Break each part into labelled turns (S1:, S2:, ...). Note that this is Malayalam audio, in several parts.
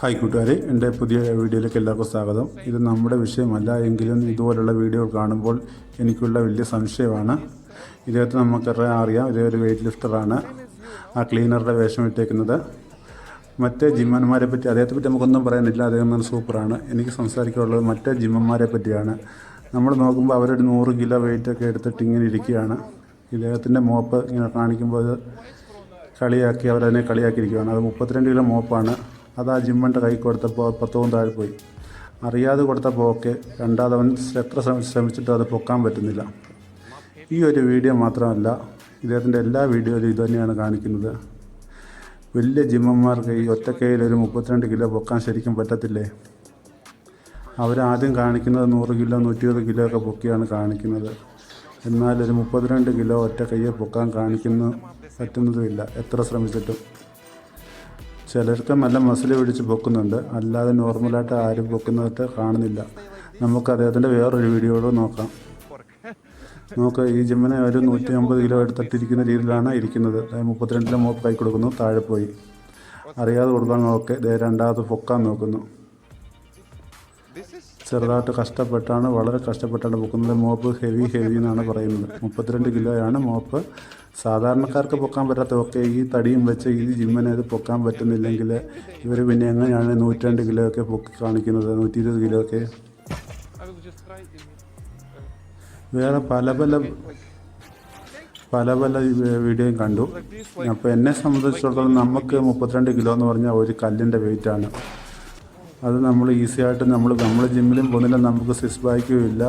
S1: ഹായ് കൂട്ടുകാരെ എന്റെ പുതിയ വീഡിയോയിലേക്ക് എല്ലാവർക്കും സ്വാഗതം. ഇത് നമ്മുടെ വിഷയമല്ല എങ്കിലും ഇതുപോലുള്ള വീഡിയോ കാണുമ്പോൾ എനിക്കുള്ള വലിയ സംശയമാണ്. ഇദ്ദേഹത്തെ നമുക്കറിയാം അറിയാം ഇതേ ഒരു വെയിറ്റ് ലിഫ്റ്ററാണ് ആ ക്ലീനറുടെ വേഷം ഇട്ടേക്കുന്നത്. മറ്റേ ജിമ്മന്മാരെ പറ്റി അദ്ദേഹത്തെ പറ്റി നമുക്കൊന്നും പറയാനില്ല അദ്ദേഹം നല്ല സൂപ്പറാണ്. എനിക്ക് സംസാരിക്കാനുള്ളത് മറ്റേ ജിമ്മന്മാരെ പറ്റിയാണ്. നമ്മൾ നോക്കുമ്പോൾ അവരൊരു നൂറ് കിലോ വെയിറ്റൊക്കെ എടുത്തിട്ട് ഇങ്ങനെ ഇരിക്കുകയാണ്. ഇദ്ദേഹത്തിന്റെ മോപ്പ് ഇങ്ങനെ കാണിക്കുമ്പോൾ കളിയാക്കി അവരതിനെ കളിയാക്കിയിരിക്കുകയാണ്. അത് മുപ്പത്തിരണ്ട് കിലോ മോപ്പാണ്. അത് ആ ജിമ്മന്റെ കൈ കൊടുത്തപ്പോൾ പത്തവും താഴെ പോയി. അറിയാതെ കൊടുത്തപ്പോൾ ഒക്കെ രണ്ടാമതവൻ എത്ര ശ്രമി- ശ്രമിച്ചിട്ടും അത് പൊക്കാൻ പറ്റുന്നില്ല. ഈ ഒരു വീഡിയോ മാത്രമല്ല ഇദ്ദേഹത്തിന്റെ എല്ലാ വീഡിയോയിലും ഇതുതന്നെയാണ് കാണിക്കുന്നത്. വലിയ ജിമ്മന്മാർക്ക് ഈ ഒറ്റക്കൈയിൽ ഒരു മുപ്പത്തിരണ്ട് കിലോ പൊക്കാൻ ശരിക്കും പറ്റത്തില്ലേ? അവരാദ്യം കാണിക്കുന്നത് നൂറ് കിലോ നൂറ്റി ഇരുപത് കിലോ ഒക്കെ പൊക്കിയാണ് കാണിക്കുന്നത്. എന്നാൽ ഒരു മുപ്പത്തിരണ്ട് കിലോ ഒറ്റ കയ്യെ പൊക്കാൻ കാണിക്കുന്നു പറ്റുന്നതുമില്ല. എത്ര ശ്രമിച്ചിട്ടും. ചിലർക്ക് നല്ല മസിൽ പിടിച്ച് പൊക്കുന്നുണ്ട്. അല്ലാതെ നോർമലായിട്ട് ആരും പൊക്കുന്നതായിട്ട് കാണുന്നില്ല. നമുക്ക് അദ്ദേഹത്തിന്റെ വേറൊരു വീഡിയോയിലൂടെ നോക്കാം. നമുക്ക് ഈ ജിമ്മിനെ ഒരു നൂറ്റി അമ്പത് കിലോ എടുത്തിട്ടിരിക്കുന്ന രീതിയിലാണ് ഇരിക്കുന്നത്. മുപ്പത്തിരണ്ടിലെ മോപ്പ് കൈ കൊടുക്കുന്നു താഴെ പോയി. അറിയാതെ കൊടുക്കാൻ നോക്കെ. രണ്ടാമത് പൊക്കാൻ നോക്കുന്നു. ചെറുതായിട്ട് കഷ്ടപ്പെട്ടാണ് വളരെ കഷ്ടപ്പെട്ടാണ് പൊക്കുന്നത്. മോപ്പ് ഹെവി ഹെവി എന്നാണ് പറയുന്നത്. മുപ്പത്തിരണ്ട് കിലോയാണ് മോപ്പ്. സാധാരണക്കാർക്ക് പൊക്കാൻ പറ്റാത്തതൊക്കെ ഈ തടിയും വെച്ച് ഈ ജിമ്മിനെ ഇത് പൊക്കാൻ പറ്റുന്നില്ലെങ്കിൽ ഇവർ പിന്നെ എങ്ങനെയാണ് നൂറ്റിരണ്ട് കിലോ ഒക്കെ പൊക്കി കാണിക്കുന്നത്? നൂറ്റി ഇരുപത് കിലോ ഒക്കെ? വേറെ പല പല പല പല വീഡിയോയും കണ്ടു. അപ്പോൾ എന്നെ സംബന്ധിച്ചിടത്തോളം നമുക്ക് മുപ്പത്തിരണ്ട് കിലോ എന്ന് പറഞ്ഞാൽ ഒരു കല്ലിന്റെ വെയിറ്റാണ് അത് നമ്മൾ ഈസി ആയിട്ട് നമ്മൾ നമ്മൾ ജിമ്മിലും പോകുന്നില്ല നമുക്ക് സിസ് ബാക്കും ഇല്ല.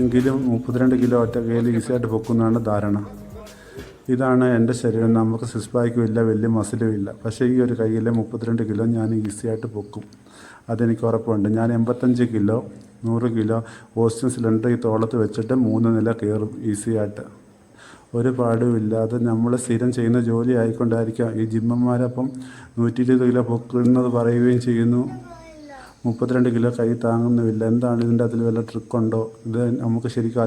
S1: എങ്കിലും മുപ്പത്തിരണ്ട് കിലോ ഒറ്റ കയ്യിൽ ഈസി ആയിട്ട് പൊക്കുന്നതാണ് ധാരണ. ഇതാണ് എന്റെ ശരീരം. നമുക്ക് സിക്സ് ഇല്ല വലിയ മസിലും ഇല്ല. പക്ഷേ ഈ ഒരു കയ്യിലെ മുപ്പത്തിരണ്ട് കിലോ ഞാൻ ഈസി ആയിട്ട് പൊക്കും. അതെനിക്ക് ഉറപ്പുണ്ട്. ഞാൻ എൺപത്തഞ്ച് കിലോ നൂറ് കിലോ ഓക്സിജൻ സിലിണ്ടർ ഈ തോളത്ത് വെച്ചിട്ട് മൂന്ന് നില കയറും ഈസി ആയിട്ട്. ഒരു പാടും ഇല്ലാതെ നമ്മൾ സ്ഥിരം ചെയ്യുന്ന ജോലി ആയിക്കൊണ്ടായിരിക്കാം. ഈ ജിമ്മന്മാരപ്പം നൂറ്റി ഇരുപത് കിലോ പൊക്കുന്നത് പറയുകയും ചെയ്യുന്നു. മുപ്പത്തിരണ്ട് കിലോ കൈ താങ്ങുന്നുമില്ല. എന്താണ് ഇതിന്റെ അതിൽ വല്ല ട്രിക്കുണ്ടോ ഇത് നമുക്ക് ശരിക്കും